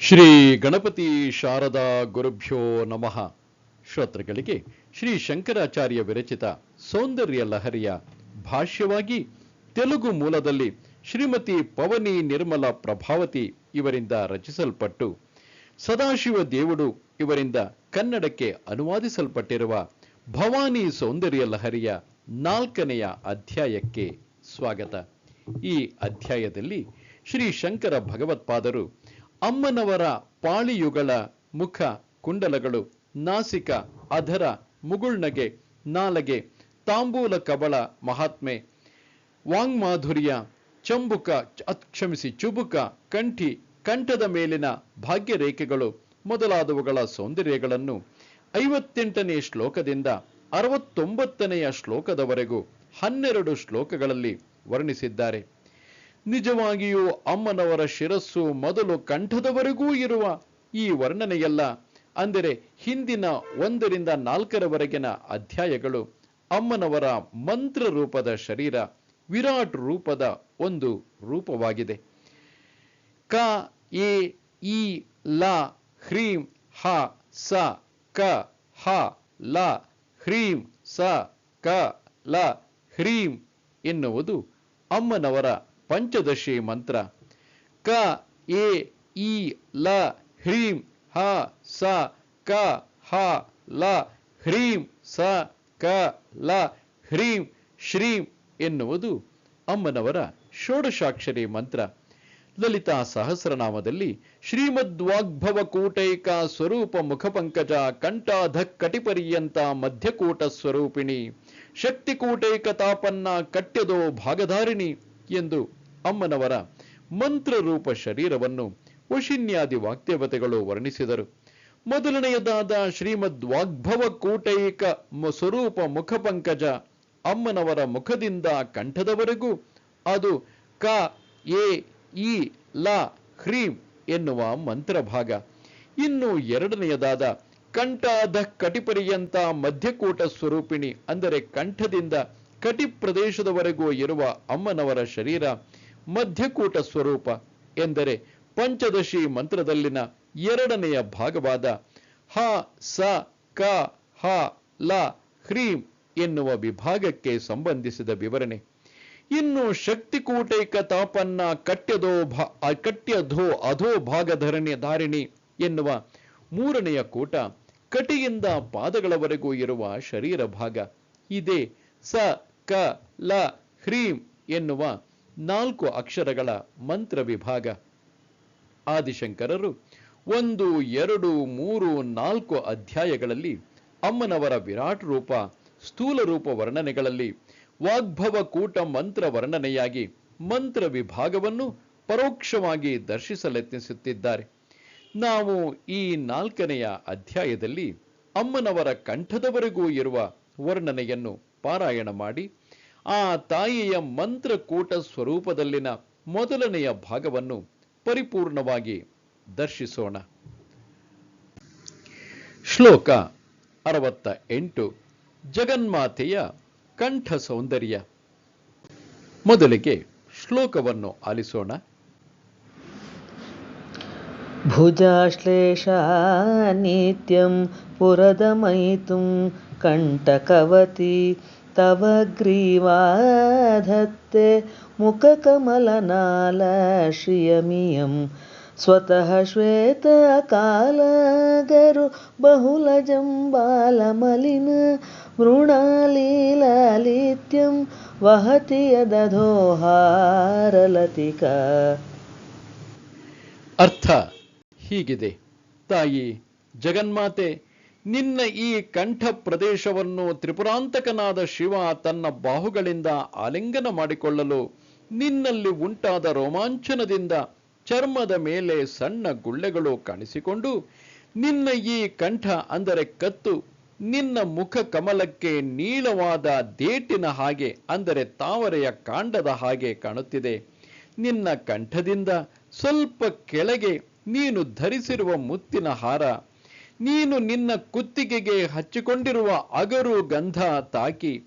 ಶ್ರೀ ಗಣಪತಿ ಶಾರದಾ ಗುರುಭ್ಯೋ ನಮಃ. ಶ್ರೋತೃಗಳಿಗೆ ಶ್ರೀ ಶಂಕರಾಚಾರ್ಯ ವಿರಚಿತ ಸೌಂದರ್ಯ ಲಹರಿಯ ಭಾಷ್ಯವಾಗಿ ತೆಲುಗು ಮೂಲದಲ್ಲಿ ಶ್ರೀಮತಿ ಪವನಿ ನಿರ್ಮಲ ಪ್ರಭಾವತಿ ಇವರಿಂದ ರಚಿಸಲ್ಪಟ್ಟು, ಸದಾಶಿವ ದೇವುಡು ಇವರಿಂದ ಕನ್ನಡಕ್ಕೆ ಅನುವಾದಿಸಲ್ಪಟ್ಟಿರುವ ಭವಾನಿ ಸೌಂದರ್ಯ ಲಹರಿಯ ನಾಲ್ಕನೆಯ ಅಧ್ಯಾಯಕ್ಕೆ ಸ್ವಾಗತ. ಈ ಅಧ್ಯಾಯದಲ್ಲಿ ಶ್ರೀ ಶಂಕರ ಭಗವತ್ಪಾದರು ಅಮ್ಮನವರ ಪಾಳಿಯುಗಳ ಮುಖ ಕುಂಡಲಗಳು, ನಾಸಿಕ ಅಧರ ಮುಗುಳ್ನಗೆ, ನಾಲಗೆ, ತಾಂಬೂಲ ಕಬಳ ಮಹಾತ್ಮೆ, ವಾಂಗ್ಮಾಧುರ್ಯ, ಚಂಬುಕ ಕ್ಷಮಿಸಿ, ಚುಬುಕ, ಕಂಠಿ, ಕಂಠದ ಮೇಲಿನ ಭಾಗ್ಯ ರೇಖೆಗಳು ಮೊದಲಾದವುಗಳ ಸೌಂದರ್ಯಗಳನ್ನು ಐವತ್ತೆಂಟನೇ ಶ್ಲೋಕದಿಂದ ಅರವತ್ತೊಂಬತ್ತನೆಯ ಶ್ಲೋಕದವರೆಗೂ ಹನ್ನೆರಡು ಶ್ಲೋಕಗಳಲ್ಲಿ ವರ್ಣಿಸಿದ್ದಾರೆ. ನಿಜವಾಗಿಯೂ ಅಮ್ಮನವರ ಶಿರಸ್ಸು ಮೊದಲು ಕಂಠದವರೆಗೂ ಇರುವ ಈ ವರ್ಣನೆಯಲ್ಲ. ಅಂದರೆ ಹಿಂದಿನ ಒಂದರಿಂದ ನಾಲ್ಕರವರೆಗಿನ ಅಧ್ಯಾಯಗಳು ಅಮ್ಮನವರ ಮಂತ್ರ ರೂಪದ ಶರೀರ, ವಿರಾಟ್ ರೂಪದ ಒಂದು ರೂಪವಾಗಿದೆ. ಕ, ಎ, ಇ, ಲ, ಹ್ರೀಂ, ಹ, ಸ, ಕ, ಹ, ಲ, ಹ್ರೀಂ, ಸ, ಕ, ಲ, ಹ್ರೀಂ ಎನ್ನುವುದು ಅಮ್ಮನವರ ಪಂಚದಶಿ ಮಂತ್ರ. ಕ, ಎ, ಇ, ಲ, ಹ್ರೀಂ, ಹ, ಸ, ಕ, ಹ, ಲ, ಹ್ರೀಂ, ಸ, ಕ, ಲ, ಹ್ರೀಂ, ಶ್ರೀಂ ಎನ್ನುವುದು ಅಮ್ಮನವರ ಷೋಡಶಾಕ್ಷರಿ ಮಂತ್ರ. ಲಲಿತಾ ಸಹಸ್ರನಾಮದಲ್ಲಿ ಶ್ರೀಮದ್ವಾಗ್ಭವ ಕೂಟೈಕ ಸ್ವರೂಪ ಮುಖಪಂಕಜ ಕಂಠಾಧ ಕಟಿಪರ್ಯಂತ ಮಧ್ಯಕೂಟ ಸ್ವರೂಪಿಣಿ. ಶಕ್ತಿಕೂಟೈಕ ತಾಪನ್ನ ಕಟ್ಯದೋ ಭಾಗಧಾರಿಣಿ ಎಂದು ಅಮ್ಮನವರ ಮಂತ್ರರೂಪ ಶರೀರವನ್ನು ವಶಿನ್ಯಾದಿ ವಾಗ್ದೇವತೆಗಳು ವರ್ಣಿಸಿದರು. ಮೊದಲನೆಯದಾದ ಶ್ರೀಮದ್ ವಾಗ್ಭವ ಕೂಟೈಕ ಸ್ವರೂಪ ಮುಖಪಂಕಜ ಅಮ್ಮನವರ ಮುಖದಿಂದ ಕಂಠದವರೆಗೂ ಅದು ಕ, ಎ, ಇ, ಲ, ಹ್ರೀಂ ಎನ್ನುವ ಮಂತ್ರ ಭಾಗ ಇನ್ನು ಎರಡನೆಯದಾದ ಕಂಠಾಧ ಕಟಿಪರಿಯಂತ ಮಧ್ಯಕೂಟ ಸ್ವರೂಪಿಣಿ, ಅಂದರೆ ಕಂಠದಿಂದ ಕಟಿ ಪ್ರದೇಶದವರೆಗೂ ಇರುವ ಅಮ್ಮನವರ ಶರೀರ ಮಧ್ಯಕೂಟ ಸ್ವರೂಪ ಎಂದರೆ ಪಂಚದಶಿ ಮಂತ್ರದಲ್ಲಿನ ಎರಡನೆಯ ಭಾಗವಾದ ಹ, ಸ, ಕ, ಹ, ಲ, ಹ್ರೀಂ ಎನ್ನುವ ವಿಭಾಗಕ್ಕೆ ಸಂಬಂಧಿಸಿದ ವಿವರಣೆ. ಇನ್ನು ಶಕ್ತಿಕೂಟೈಕ ತಾಪನ್ನ ಕಟ್ಯದೋ ಭಾ ಕಟ್ಯಧೋ ಅಧೋ ಭಾಗಧರಣಿ ಧಾರಿಣಿ ಎನ್ನುವ ಮೂರನೆಯ ಕೂಟ ಕಟಿಯಿಂದ ಪಾದಗಳವರೆಗೂ ಇರುವ ಶರೀರ ಭಾಗ. ಇದೇ ಸ, ಕ, ಲ, ಹ್ರೀಂ ಎನ್ನುವ ನಾಲ್ಕು ಅಕ್ಷರಗಳ ಮಂತ್ರ ವಿಭಾಗ. ಆದಿಶಂಕರರು ಒಂದು, ಎರಡು, ಮೂರು, ನಾಲ್ಕು ಅಧ್ಯಾಯಗಳಲ್ಲಿ ಅಮ್ಮನವರ ವಿರಾಟ್ ರೂಪ, ಸ್ಥೂಲ ರೂಪ ವರ್ಣನೆಗಳಲ್ಲಿ ವಾಗ್ಭವ ಕೂಟ ಮಂತ್ರ ವರ್ಣನೆಯಾಗಿ ಮಂತ್ರ ವಿಭಾಗವನ್ನು ಪರೋಕ್ಷವಾಗಿ ದರ್ಶಿಸಲೆತ್ನಿಸುತ್ತಿದ್ದಾರೆ. ನಾವು ಈ ನಾಲ್ಕನೆಯ ಅಧ್ಯಾಯದಲ್ಲಿ ಅಮ್ಮನವರ ಕಂಠದವರೆಗೂ ಇರುವ ವರ್ಣನೆಯನ್ನು ಪಾರಾಯಣ ಮಾಡಿ ಆ ತಾಯಿಯ ಮಂತ್ರಕೂಟ ಸ್ವರೂಪದಲ್ಲಿನ ಮೊದಲನೆಯ ಭಾಗವನ್ನು ಪರಿಪೂರ್ಣವಾಗಿ ದರ್ಶಿಸೋಣ. ಶ್ಲೋಕ ಅರವತ್ತ ಎಂಟು ಜಗನ್ಮಾತೆಯ ಕಂಠ ಸೌಂದರ್ಯ. ಮೊದಲಿಗೆ ಶ್ಲೋಕವನ್ನು ಆಲಿಸೋಣ. ಭುಜಾಶ್ಲೇಷ ನಿತ್ಯಂ ಪುರದಮಯಿತು ಕಂಠಕವತಿ तव ग्रीवाधत्ते मुखकमलनालश्रियमियं स्वतः श्वेतकालगरु बहुलजं बालमलिन मृणालीलालित्यं वहति यदधोहारलतिका ಅರ್ಥ ಹೀಗಿದೆ ತಾಯಿ ಜಗನ್ಮಾತೆ ನಿನ್ನ ಈ ಕಂಠ ಪ್ರದೇಶವನ್ನು ತ್ರಿಪುರಾಂತಕನಾದ ಶಿವ ತನ್ನ ಬಾಹುಗಳಿಂದ ಆಲಿಂಗನ ಮಾಡಿಕೊಳ್ಳಲು ನಿನ್ನಲ್ಲಿ ಉಂಟಾದ ರೋಮಾಂಚನದಿಂದ ಚರ್ಮದ ಮೇಲೆ ಸಣ್ಣ ಗುಳ್ಳೆಗಳು ಕಾಣಿಸಿಕೊಂಡು ನಿನ್ನ ಈ ಕಂಠ ಅಂದರೆ ಕತ್ತು, ನಿನ್ನ ಮುಖ ಕಮಲಕ್ಕೆ ನೀಳವಾದ ದೇಟಿನ ಹಾಗೆ ಅಂದರೆ ತಾವರೆಯ ಕಾಂಡದ ಹಾಗೆ ಕಾಣುತ್ತಿದೆ. ನಿನ್ನ ಕಂಠದಿಂದ ಸ್ವಲ್ಪ ಕೆಳಗೆ ನೀನು ಧರಿಸಿರುವ ಮುತ್ತಿನ ಹಾರ ನೀನು ನಿನ್ನ ಕುತ್ತಿಗೆಗೆ ಹಚ್ಚಿಕೊಂಡಿರುವ ಅಗರು ಗಂಧ ತಾಕಿ,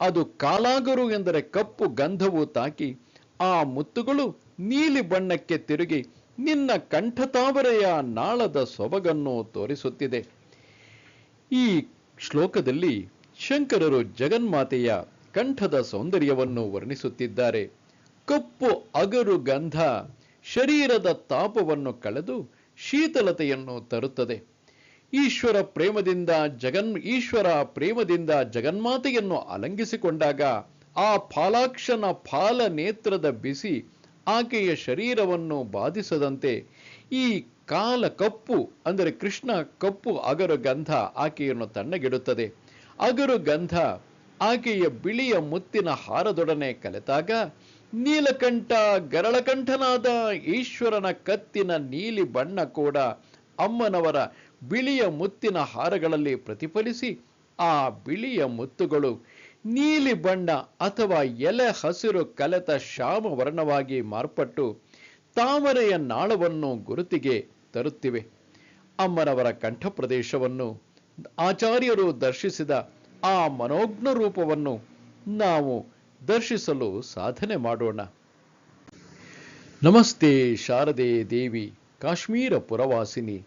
ಅದು ಕಾಲಾಗರು ಎಂದರೆ ಕಪ್ಪು ಗಂಧವು ತಾಕಿ, ಆ ಮುತ್ತುಗಳು ನೀಲಿ ಬಣ್ಣಕ್ಕೆ ತಿರುಗಿ ನಿನ್ನ ಕಂಠತಾವರೆಯ ನಾಳದ ಸೊಬಗನ್ನು ತೋರಿಸುತ್ತಿದೆ. ಈ ಶ್ಲೋಕದಲ್ಲಿ ಶಂಕರರು ಜಗನ್ಮಾತೆಯ ಕಂಠದ ಸೌಂದರ್ಯವನ್ನು ವರ್ಣಿಸುತ್ತಿದ್ದಾರೆ. ಕಪ್ಪು ಅಗರು ಗಂಧ ಶರೀರದ ತಾಪವನ್ನು ಕಳೆದು ಶೀತಲತೆಯನ್ನು ತರುತ್ತದೆ. ಈಶ್ವರ ಪ್ರೇಮದಿಂದ ಜಗನ್, ಈಶ್ವರ ಪ್ರೇಮದಿಂದ ಜಗನ್ಮಾತೆಯನ್ನು ಅಲಂಗಿಸಿಕೊಂಡಾಗ ಆ ಫಾಲಾಕ್ಷನ ಫಾಲ ನೇತ್ರದ ಬಿಸಿ ಆಕೆಯ ಶರೀರವನ್ನು ಬಾಧಿಸದಂತೆ ಈ ಕಾಲ ಕಪ್ಪು, ಅಂದರೆ ಕೃಷ್ಣ ಕಪ್ಪು ಅಗರು ಗಂಧ ಆಕೆಯನ್ನು ತಣ್ಣಗಿಡುತ್ತದೆ. ಅಗರು ಗಂಧ ಆಕೆಯ ಬಿಳಿಯ ಮುತ್ತಿನ ಹಾರದೊಡನೆ ಕಲೆತಾಗ, ನೀಲಕಂಠ ಗರಳಕಂಠನಾದ ಈಶ್ವರನ ಕತ್ತಿನ ನೀಲಿ ಬಣ್ಣ ಕೂಡ ಅಮ್ಮನವರ ಬಿಳಿಯ ಮುತ್ತಿನ ಹಾರಗಳಲ್ಲಿ ಪ್ರತಿಫಲಿಸಿ ಆ ಬಿಳಿಯ ಮುತ್ತುಗಳು ನೀಲಿ ಬಣ್ಣ ಅಥವಾ ಎಲೆ ಹಸಿರು ಕಲೆತ ಶ್ಯಾಮ ವರ್ಣವಾಗಿ ಮಾರ್ಪಟ್ಟು ತಾಮರೆಯ ನಾಳವನ್ನು ಗುರುತಿಗೆ ತರುತ್ತಿವೆ. ಅಮ್ಮನವರ ಕಂಠ ಪ್ರದೇಶವನ್ನು ಆಚಾರ್ಯರು ದರ್ಶಿಸಿದ ಆ ಮನೋಜ್ಞ ರೂಪವನ್ನು ನಾವು ದರ್ಶಿಸಲು ಸಾಧನೆ ಮಾಡೋಣ. ನಮಸ್ತೆ ಶಾರದೆ ದೇವಿ, ಕಾಶ್ಮೀರ ಪುರವಾಸಿನಿ.